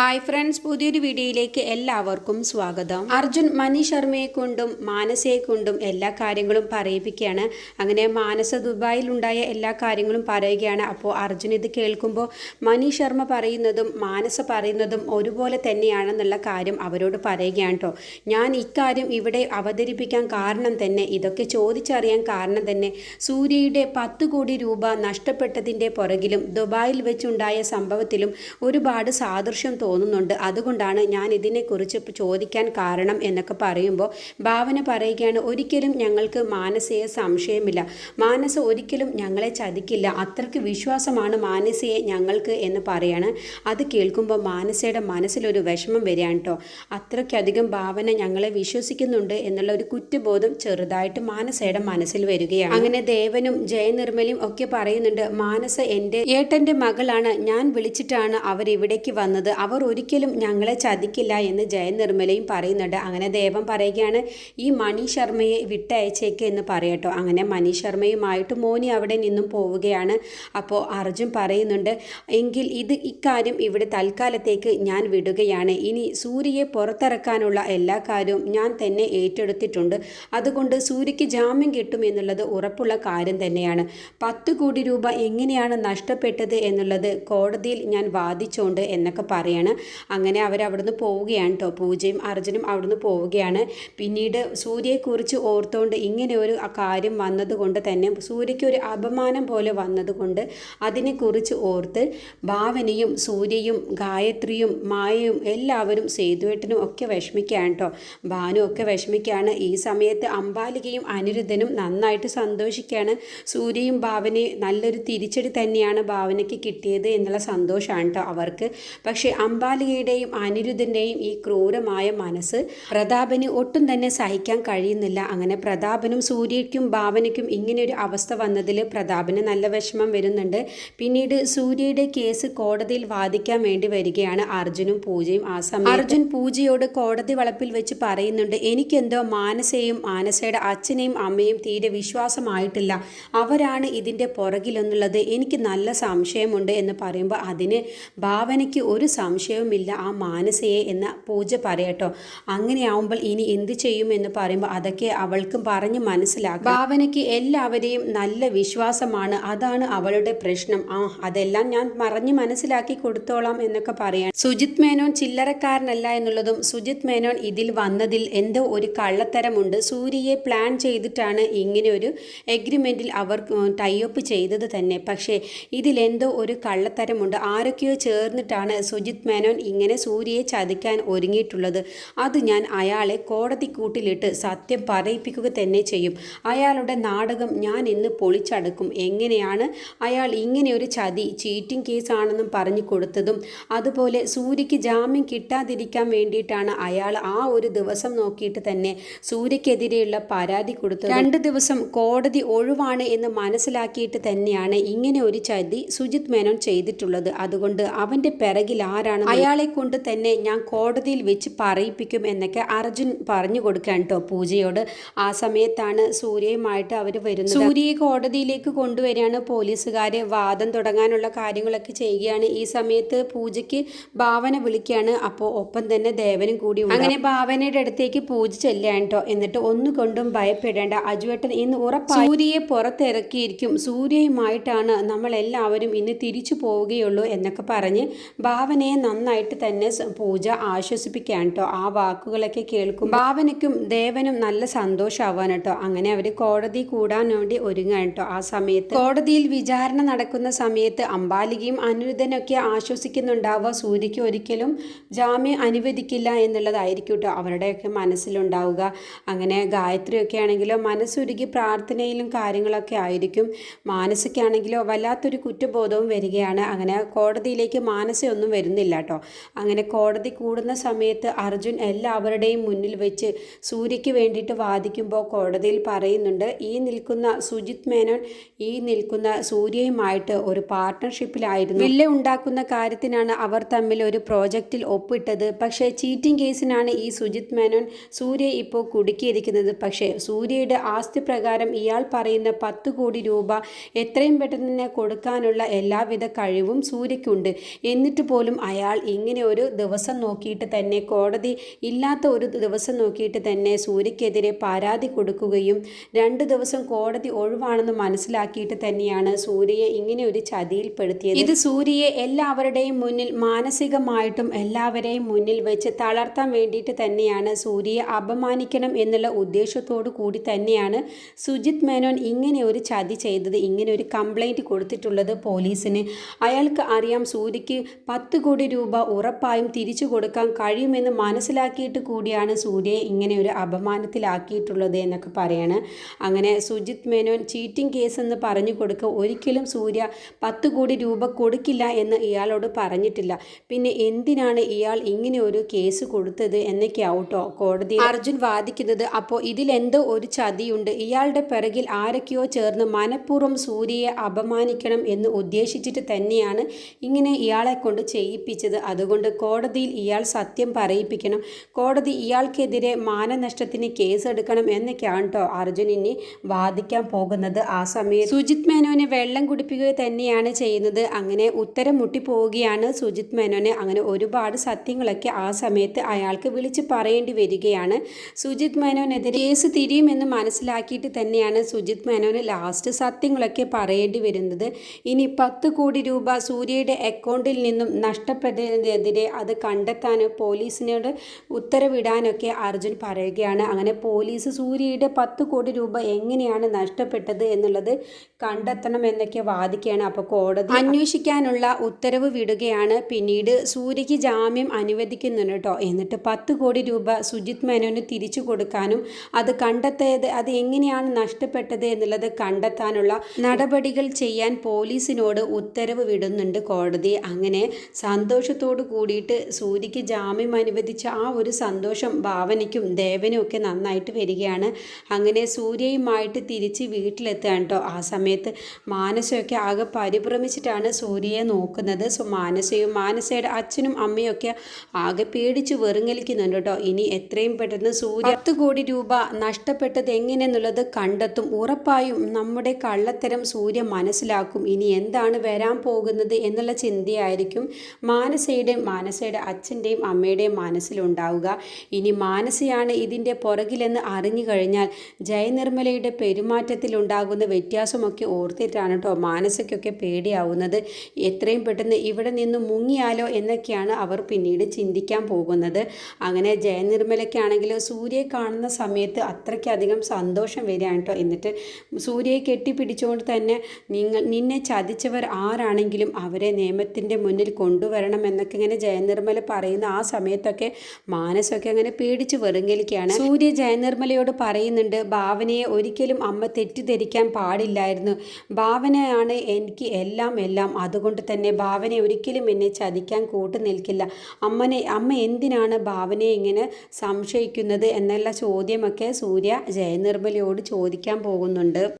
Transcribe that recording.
Hi friends പുതിയൊരു വീഡിയോയിലേക്ക് എല്ലാവർക്കും സ്വാഗതം. അർജുൻ മനീഷ് ശർമ്മയെ കൊണ്ടും മാനസയെ കൊണ്ടും എല്ലാ കാര്യങ്ങളും പറയിപ്പിക്കുകയാണ്. അങ്ങനെ മാനസ ദുബായിൽ ഉണ്ടായ എല്ലാ കാര്യങ്ങളും പറയുകയാണ്. അപ്പോൾ അർജുൻ ഇത് കേൾക്കുമ്പോൾ മനീഷ് ശർമ്മ പറയുന്നതും മാനസ പറയുന്നതും ഒരുപോലെ തന്നെയാണെന്നുള്ള കാര്യം അവരോട് പറയുകയാണ് കേട്ടോ. ഞാൻ ഇക്കാര്യം ഇവിടെ അവതരിപ്പിക്കാൻ കാരണം തന്നെ ഇതൊക്കെ ചോദിച്ചറിയാൻ കാരണം തന്നെ സൂര്യയുടെ പത്ത് കോടി രൂപ നഷ്ടപ്പെട്ടതിന്റെ പുറകിലും ദുബായിൽ വെച്ചുണ്ടായ സംഭവത്തിലും ഒരുപാട് സാദൃശ്യം തോന്നുന്നുണ്ട്. അതുകൊണ്ടാണ് ഞാൻ ഇതിനെക്കുറിച്ച് ചോദിക്കാൻ കാരണം എന്നൊക്കെ പറയുമ്പോൾ ഭാവന പറയുകയാണ് ഒരിക്കലും ഞങ്ങൾക്ക് മാനസയെ സംശയമില്ല. മാനസ ഒരിക്കലും ഞങ്ങളെ ചതിക്കില്ല. അത്രയ്ക്ക് വിശ്വാസമാണ് മാനസയെ ഞങ്ങൾക്ക് എന്ന് പറയാണ്. അത് കേൾക്കുമ്പോൾ മാനസയുടെ മനസ്സിലൊരു വിഷമം വരികയാണ് കേട്ടോ. അത്രയ്ക്കധികം ഭാവന ഞങ്ങളെ വിശ്വസിക്കുന്നുണ്ട് എന്നുള്ള ഒരു കുറ്റബോധം ചെറുതായിട്ട് മാനസയുടെ മനസ്സിൽ വരികയാണ്. അങ്ങനെ ദേവനും ജയനിർമ്മലയും ഒക്കെ പറയുന്നുണ്ട് മാനസ എന്റെ ഏട്ടന്റെ മകളാണ്. ഞാൻ വിളിച്ചിട്ടാണ് അവരിവിടേക്ക് വന്നത്. അവർ ഒരിക്കലും ഞങ്ങളെ ചതിക്കില്ല എന്ന് ജയനിർമ്മലയും പറയുന്നുണ്ട്. അങ്ങനെ ദേവം പറയുകയാണ് ഈ മണി ശർമ്മയെ വിട്ടയച്ചേക്ക് എന്ന് പറയട്ടോ. അങ്ങനെ മണി ശർമ്മയുമായിട്ട് മോനി അവിടെ നിന്നും പോവുകയാണ്. അപ്പോൾ അർജുൻ പറയുന്നുണ്ട് എങ്കിൽ ഇത് ഇക്കാര്യം ഇവിടെ തൽക്കാലത്തേക്ക് ഞാൻ വിടുകയാണ്. ഇനി സൂര്യയെ പുറത്തിറക്കാനുള്ള എല്ലാ കാര്യവും ഞാൻ തന്നെ ഏറ്റെടുത്തിട്ടുണ്ട്. അതുകൊണ്ട് സൂര്യയ്ക്ക് ജാമ്യം കിട്ടും എന്നുള്ളത് ഉറപ്പുള്ള കാര്യം തന്നെയാണ്. പത്ത് കോടി രൂപ എങ്ങനെയാണ് നഷ്ടപ്പെട്ടത് എന്നുള്ളത് കോടതിയിൽ ഞാൻ വാദിച്ചുകൊണ്ട് എന്നൊക്കെ പറയാണ്. അങ്ങനെ അവരവിടുന്ന് പോവുകയാണ് കേട്ടോ പൂജയും അർജുനും അവിടുന്ന് പോവുകയാണ്. പിന്നീട് സൂര്യയെക്കുറിച്ച് ഓർത്തുകൊണ്ട് ഇങ്ങനെ ഒരു കാര്യം വന്നതുകൊണ്ട് തന്നെ സൂര്യയ്ക്ക് ഒരു അപമാനം പോലെ വന്നതുകൊണ്ട് അതിനെക്കുറിച്ച് ഓർത്ത് ഭാവനയും സൂര്യയും ഗായത്രിയും മായയും എല്ലാവരും സേതുവേട്ടനും ഒക്കെ വിഷമിക്കുകയാണ് കേട്ടോ ഭാനു ഒക്കെ വിഷമിക്കുകയാണ്. ഈ സമയത്ത് അമ്പാലികയും അനിരുദ്ധനും നന്നായിട്ട് സന്തോഷിക്കുകയാണ്. സൂര്യയും ഭാവനയും നല്ലൊരു തിരിച്ചടി തന്നെയാണ് ഭാവനയ്ക്ക് കിട്ടിയത് എന്നുള്ള സന്തോഷമാണ് കേട്ടോ അവർക്ക്. പക്ഷേ അംബാലികയുടെയും അനിരുദ്ധന്റെയും ഈ ക്രൂരമായ മനസ്സ് പ്രതാപന് ഒട്ടും തന്നെ സഹിക്കാൻ കഴിയുന്നില്ല. അങ്ങനെ പ്രതാപനും സൂര്യയ്ക്കും ഭാവനയ്ക്കും ഇങ്ങനെ ഒരു അവസ്ഥ വന്നതിൽ പ്രതാപന് നല്ല വിഷമം വരുന്നുണ്ട്. പിന്നീട് സൂര്യയുടെ കേസ് കോടതിയിൽ വാദിക്കാൻ വേണ്ടി വരികയാണ് അർജുനും പൂജയും. ആ സമയം അർജുൻ പൂജയോട് കോടതി വളപ്പിൽ വെച്ച് പറയുന്നുണ്ട് എനിക്കെന്തോ മാനസയും മാനസയുടെ അച്ഛനെയും അമ്മയും തീരെ വിശ്വാസമായിട്ടില്ല. അവരാണ് ഇതിന്റെ പുറകിലെന്നുള്ളത്. എനിക്ക് നല്ല സംശയമുണ്ട് എന്ന് പറയുമ്പോൾ അതിന് ഭാവനയ്ക്ക് ഒരു സംശയവുമില്ല. ആ മാനസയെ എന്ന പൂജ പറയട്ടോ. അങ്ങനെയാവുമ്പോൾ ഇനി എന്ത് ചെയ്യും എന്ന് പറയുമ്പോൾ അതൊക്കെ അവൾക്കും പറഞ്ഞ് മനസ്സിലാക്കും ഭാവനയ്ക്ക് എല്ലാവരെയും നല്ല വിശ്വാസമാണ്. അതാണ് അവളുടെ പ്രശ്നം. ആ അതെല്ലാം ഞാൻ പറഞ്ഞ് മനസ്സിലാക്കി കൊടുത്തോളാം എന്നൊക്കെ പറയാം സുജിത് മേനോൻ ചില്ലറക്കാരനല്ല എന്നുള്ളതും സുജിത് മേനോൻ ഇതിൽ വന്നതിൽ എന്തോ ഒരു കള്ളത്തരമുണ്ട്. സൂര്യയെ പ്ലാൻ ചെയ്തിട്ടാണ് ഇങ്ങനെ ഒരു എഗ്രിമെന്റിൽ അവർ ടൈപ്പ് ചെയ്തത് തന്നെ. പക്ഷേ ഇതിലെന്തോ ഒരു കള്ളത്തരമുണ്ട്. ആരൊക്കെയോ ചേർന്നിട്ടാണ് സുജിത് മേനോൻ ഇങ്ങനെ സൂര്യയെ ചതിക്കാൻ ഒരുങ്ങിയിട്ടുള്ളത്. അത് ഞാൻ അയാളെ കോടതി കൂട്ടിലിട്ട് സത്യം പറയിപ്പിക്കുക തന്നെ ചെയ്യും. അയാളുടെ നാടകം ഞാൻ ഇന്ന് പൊളിച്ചടുക്കും. എങ്ങനെയാണ് അയാൾ ഇങ്ങനെയൊരു ചതി ചീറ്റിംഗ് കേസാണെന്നും പറഞ്ഞു കൊടുത്തതും. അതുപോലെ സൂര്യയ്ക്ക് ജാമ്യം കിട്ടാതിരിക്കാൻ വേണ്ടിയിട്ടാണ് അയാൾ ആ ഒരു ദിവസം നോക്കിയിട്ട് തന്നെ സൂര്യക്കെതിരെയുള്ള പരാതി കൊടുത്തത്. രണ്ട് ദിവസം കോടതി ഒഴിവാണ് എന്ന് മനസ്സിലാക്കിയിട്ട് തന്നെയാണ് ഇങ്ങനെ ഒരു ചതി സുജിത് മേനോൻ ചെയ്തിട്ടുള്ളത്. അതുകൊണ്ട് അവന്റെ പിറകിൽ ആരാണ് അയാളെ കൊണ്ട് തന്നെ ഞാൻ കോടതിയിൽ വെച്ച് പറയിപ്പിക്കും എന്നൊക്കെ അർജുൻ പറഞ്ഞു കൊടുക്കാൻ കേട്ടോ പൂജയോട്. ആ സമയത്താണ് സൂര്യയുമായിട്ട് അവർ വരുന്നത്. സൂര്യയെ കോടതിയിലേക്ക് കൊണ്ടുവരികയാണ് പോലീസുകാർ വാദം തുടങ്ങാനുള്ള കാര്യങ്ങളൊക്കെ ചെയ്യുകയാണ്. ഈ സമയത്ത് പൂജയ്ക്ക് ഭാവന വിളിക്കുകയാണ്. അപ്പോൾ ഒപ്പം തന്നെ ദേവനും കൂടി അങ്ങനെ ഭാവനയുടെ അടുത്തേക്ക് പൂജ ചെല്ലുകയാണ് കേട്ടോ എന്നിട്ട് ഒന്നുകൊണ്ടും ഭയപ്പെടേണ്ട. അജുവേട്ടൻ ഇന്ന് ഉറപ്പായി സൂര്യയെ പുറത്തിറക്കിയിരിക്കും. സൂര്യയുമായിട്ടാണ് നമ്മളെല്ലാവരും ഇന്ന് തിരിച്ചു പോവുകയുള്ളൂ എന്നൊക്കെ പറഞ്ഞ് ഭാവനയെ നന്നായിട്ട് തന്നെ പൂജ ആശ്വസിപ്പിക്കുകയാണ് കേട്ടോ ആ വാക്കുകളൊക്കെ കേൾക്കും ഭാവനയ്ക്കും ദേവനും നല്ല സന്തോഷമാവാൻ കേട്ടോ അങ്ങനെ അവർ കോടതി കൂടാൻ വേണ്ടി ഒരുങ്ങാൻ കേട്ടോ ആ സമയത്ത് കോടതിയിൽ വിചാരണ നടക്കുന്ന സമയത്ത് അമ്പാലികയും അനിരുദ്ധനൊക്കെ ആശ്വസിക്കുന്നുണ്ടാവുക. സൂര്യയ്ക്ക് ഒരിക്കലും ജാമ്യം അനുവദിക്കില്ല എന്നുള്ളതായിരിക്കും കേട്ടോ അവരുടെയൊക്കെ മനസ്സിലുണ്ടാവുക. അങ്ങനെ ഗായത്രിയൊക്കെ ആണെങ്കിലോ മനസ്സുരുകി പ്രാർത്ഥനയിലും കാര്യങ്ങളൊക്കെ ആയിരിക്കും. മാനസിക്കാണെങ്കിലോ വല്ലാത്തൊരു കുറ്റബോധവും വരികയാണ്. അങ്ങനെ കോടതിയിലേക്ക് മാനസയൊന്നും വരുന്നില്ല കേട്ടോ. അങ്ങനെ കോടതി കൂടുന്ന സമയത്ത് അർജുൻ എല്ലാവരുടെയും മുന്നിൽ വെച്ച് സൂര്യയ്ക്ക് വേണ്ടിയിട്ട് വാദിക്കുമ്പോൾ കോടതിയിൽ പറയുന്നുണ്ട് ഈ നിൽക്കുന്ന സുജിത് മേനോൻ ഈ നിൽക്കുന്ന സൂര്യയുമായിട്ട് ഒരു പാർട്ട്ണർഷിപ്പിലായിരുന്നു. വില്ല ഉണ്ടാക്കുന്ന കാര്യത്തിനാണ് അവർ തമ്മിൽ ഒരു പ്രോജക്റ്റിൽ ഒപ്പിട്ടത്. പക്ഷേ ചീറ്റിംഗ് കേസിനാണ് ഈ സുജിത് മേനോൻ സൂര്യ ഇപ്പോൾ കുടുക്കിയിരിക്കുന്നത്. പക്ഷേ സൂര്യയുടെ ആസ്തി പ്രകാരം ഇയാൾ പറയുന്ന പത്ത് കോടി രൂപ എത്രയും പെട്ടെന്ന് തന്നെ കൊടുക്കാനുള്ള എല്ലാവിധ കഴിവും സൂര്യക്കുണ്ട് എന്നിട്ട് പോലും അയാൾ അയാൾ ഇങ്ങനെ ഒരു ദിവസം നോക്കിയിട്ട് തന്നെ കോടതി ഇല്ലാത്ത ഒരു ദിവസം നോക്കിയിട്ട് തന്നെ സൂര്യക്കെതിരെ പരാതി കൊടുക്കുകയും രണ്ട് ദിവസം കോടതി ഒഴിവാണെന്ന് മനസ്സിലാക്കിയിട്ട് തന്നെയാണ് സൂര്യയെ ഇങ്ങനെ ഒരു ചതിയിൽപ്പെടുത്തിയത്. ഇത് സൂര്യയെ എല്ലാവരുടെയും മുന്നിൽ മാനസികമായിട്ടും എല്ലാവരെയും മുന്നിൽ വെച്ച് തളർത്താൻ വേണ്ടിയിട്ട് തന്നെയാണ് സൂര്യയെ അപമാനിക്കണം എന്നുള്ള ഉദ്ദേശത്തോടു കൂടി തന്നെയാണ് സുജിത് മേനോൻ ഇങ്ങനെ ഒരു ചതി ചെയ്തത് ഇങ്ങനെ ഒരു കംപ്ലൈന്റ് കൊടുത്തിട്ടുള്ളത് പോലീസിന്. അയാൾക്ക് അറിയാം സൂര്യയ്ക്ക് പത്ത് കോടി രൂപ ഉറപ്പായും തിരിച്ചു കൊടുക്കാൻ കഴിയുമെന്ന് മനസ്സിലാക്കിയിട്ട് കൂടിയാണ് സൂര്യയെ ഇങ്ങനെ ഒരു അപമാനത്തിലാക്കിയിട്ടുള്ളത് എന്നൊക്കെ പറയാണ്. അങ്ങനെ സുജിത് മേനോൻ ചീറ്റിംഗ് കേസ് എന്ന് പറഞ്ഞു കൊടുക്കുക ഒരിക്കലും സൂര്യ പത്ത് കോടി രൂപ കൊടുക്കില്ല എന്ന് ഇയാളോട് പറഞ്ഞിട്ടില്ല. പിന്നെ എന്തിനാണ് ഇയാൾ ഇങ്ങനെ ഒരു കേസ് കൊടുത്തത് എന്നൊക്കെയാവട്ടോ കോടതി അർജുൻ വാദിക്കുന്നത് അപ്പോൾ ഇതിലെന്തോ ഒരു ചതിയുണ്ട്. ഇയാളുടെ പിറകിൽ ആരൊക്കെയോ ചേർന്ന് മനഃപൂർവം സൂര്യയെ അപമാനിക്കണം എന്ന് ഉദ്ദേശിച്ചിട്ട് തന്നെയാണ് ഇങ്ങനെ ഇയാളെ കൊണ്ട് ചെയ്യിപ്പിച്ചത്. അതുകൊണ്ട് കോടതിയിൽ ഇയാൾ സത്യം പറയിപ്പിക്കണം. കോടതി ഇയാൾക്കെതിരെ മാനനഷ്ടത്തിന് കേസെടുക്കണം എന്നൊക്കെയാണ് കേട്ടോ അർജുൻ ഇനി വാദിക്കാൻ പോകുന്നത്. ആ സമയത്ത് സുജിത് മേനോനെ വെള്ളം കുടിപ്പിക്കുക തന്നെയാണ് ചെയ്യുന്നത്. അങ്ങനെ ഉത്തരം മുട്ടിപ്പോവുകയാണ് സുജിത് മേനോനെ. അങ്ങനെ ഒരുപാട് സത്യങ്ങളൊക്കെ ആ സമയത്ത് അയാൾക്ക് വിളിച്ച് പറയേണ്ടി വരികയാണ്. സുജിത് മേനോനെതിരെ കേസ് തിരിയുമെന്ന് മനസ്സിലാക്കിയിട്ട് തന്നെയാണ് സുജിത് മേനോന് ലാസ്റ്റ് സത്യങ്ങളൊക്കെ പറയേണ്ടി വരുന്നത്. ഇനി പത്ത് കോടി രൂപ സൂര്യയുടെ അക്കൗണ്ടിൽ നിന്നും നഷ്ടപ്പെട്ടതിനെതിരെ അത് കണ്ടെത്താൻ പോലീസിനോട് ഉത്തരവിടാനൊക്കെ അർജുൻ പറയുകയാണ്. അങ്ങനെ പോലീസ് സൂര്യയുടെ പത്ത് കോടി രൂപ എങ്ങനെയാണ് നഷ്ടപ്പെട്ടത് എന്നുള്ളത് കണ്ടെത്തണം എന്നൊക്കെ വാദിക്കുകയാണ്. അപ്പോൾ കോടതി അന്വേഷിക്കാനുള്ള ഉത്തരവ് വിടുകയാണ്. പിന്നീട് സൂര്യയ്ക്ക് ജാമ്യം അനുവദിക്കുന്നുണ്ട് കേട്ടോ. എന്നിട്ട് പത്ത് കോടി രൂപ സുജിത് മേനോന് തിരിച്ചു കൊടുക്കാനും അത് കണ്ടെത്തിയത് അത് എങ്ങനെയാണ് നഷ്ടപ്പെട്ടത് എന്നുള്ളത് കണ്ടെത്താനുള്ള നടപടികൾ ചെയ്യാൻ പോലീസിനോട് ഉത്തരവ് വിടുന്നുണ്ട് കോടതി. അങ്ങനെ സന്തോഷത്തോട് കൂടിയിട്ട് സൂര്യയ്ക്ക് ജാമ്യം അനുവദിച്ച ആ ഒരു സന്തോഷം ഭാവനയ്ക്കും ദേവനും ഒക്കെ നന്നായിട്ട് വരികയാണ്. അങ്ങനെ സൂര്യയുമായിട്ട് തിരിച്ച് വീട്ടിലെത്തുകയാണ് കേട്ടോ. ആ സമയത്ത് മാനസയൊക്കെ ആകെ പരിഭ്രമിച്ചിട്ടാണ് സൂര്യയെ നോക്കുന്നത്. സോ മാനസയും മാനസയുടെ അച്ഛനും അമ്മയും ഒക്കെ ആകെ പേടിച്ച് വെറുങ്ങലിക്കുന്നുണ്ട് കേട്ടോ. ഇനി എത്രയും പെട്ടെന്ന് സൂര്യ പത്ത് കോടി രൂപ നഷ്ടപ്പെട്ടത് എങ്ങനെയെന്നുള്ളത് കണ്ടെത്തും. ഉറപ്പായും നമ്മുടെ കള്ളത്തരം സൂര്യ മനസ്സിലാക്കും. ഇനി എന്താണ് വരാൻ പോകുന്നത് എന്നുള്ള ചിന്തയായിരിക്കും. മാനസയുടെയും മാനസയുടെ അച്ഛന്റെയും അമ്മയുടെയും മനസ്സിലുണ്ടാവുക. ഇനി മാനസയാണ് ഇതിന്റെ പുറകിലെന്ന് അറിഞ്ഞു കഴിഞ്ഞാൽ ജയനിർമ്മലയുടെ പെരുമാറ്റത്തിലുണ്ടാകുന്ന വ്യത്യാസമൊക്കെ ഓർത്തിട്ടാണ് കേട്ടോ മാനസയ്ക്കൊക്കെ പേടിയാവുന്നത്. എത്രയും പെട്ടെന്ന് ഇവിടെ നിന്ന് മുങ്ങിയാലോ എന്നൊക്കെയാണ് അവർ പിന്നീട് ചിന്തിക്കാൻ പോകുന്നത്. അങ്ങനെ ജയനിർമ്മലയ്ക്കാണെങ്കിൽ സൂര്യയെ കാണുന്ന സമയത്ത് അത്രയ്ക്കധികം സന്തോഷം വരികയാണ് കേട്ടോ. എന്നിട്ട് സൂര്യയെ കെട്ടിപ്പിടിച്ചുകൊണ്ട് തന്നെ നിങ്ങൾ നിന്നെ ചതിച്ചവർ ആരാണെങ്കിലും അവരെ നിയമത്തിന്റെ മുന്നിൽ കൊണ്ടുവരണം എന്നൊക്കെ ഇങ്ങനെ ജയനിർമ്മല പറയുന്ന ആ സമയത്തൊക്കെ മാനസമൊക്കെ അങ്ങനെ പേടിച്ച് വെറുങ്ങലിക്കുകയാണ് സൂര്യ ജയനിർമ്മലയോട് പറയുന്നുണ്ട് ഭാവനയെ ഒരിക്കലും അമ്മ തെറ്റിദ്ധരിക്കാൻ പാടില്ലായിരുന്നു. ഭാവനയാണ് എനിക്ക് എല്ലാം എല്ലാം. അതുകൊണ്ട് തന്നെ ഭാവന ഒരിക്കലും എന്നെ ചതിക്കാൻ കൂട്ടു നിൽക്കില്ല. അമ്മനെ അമ്മ എന്തിനാണ് ഭാവനയെ ഇങ്ങനെ സംശയിക്കുന്നത്? എന്നുള്ള ചോദ്യമൊക്കെ സൂര്യ ജയനിർമ്മലയോട് ചോദിക്കാൻ പോകുന്നുണ്ട്.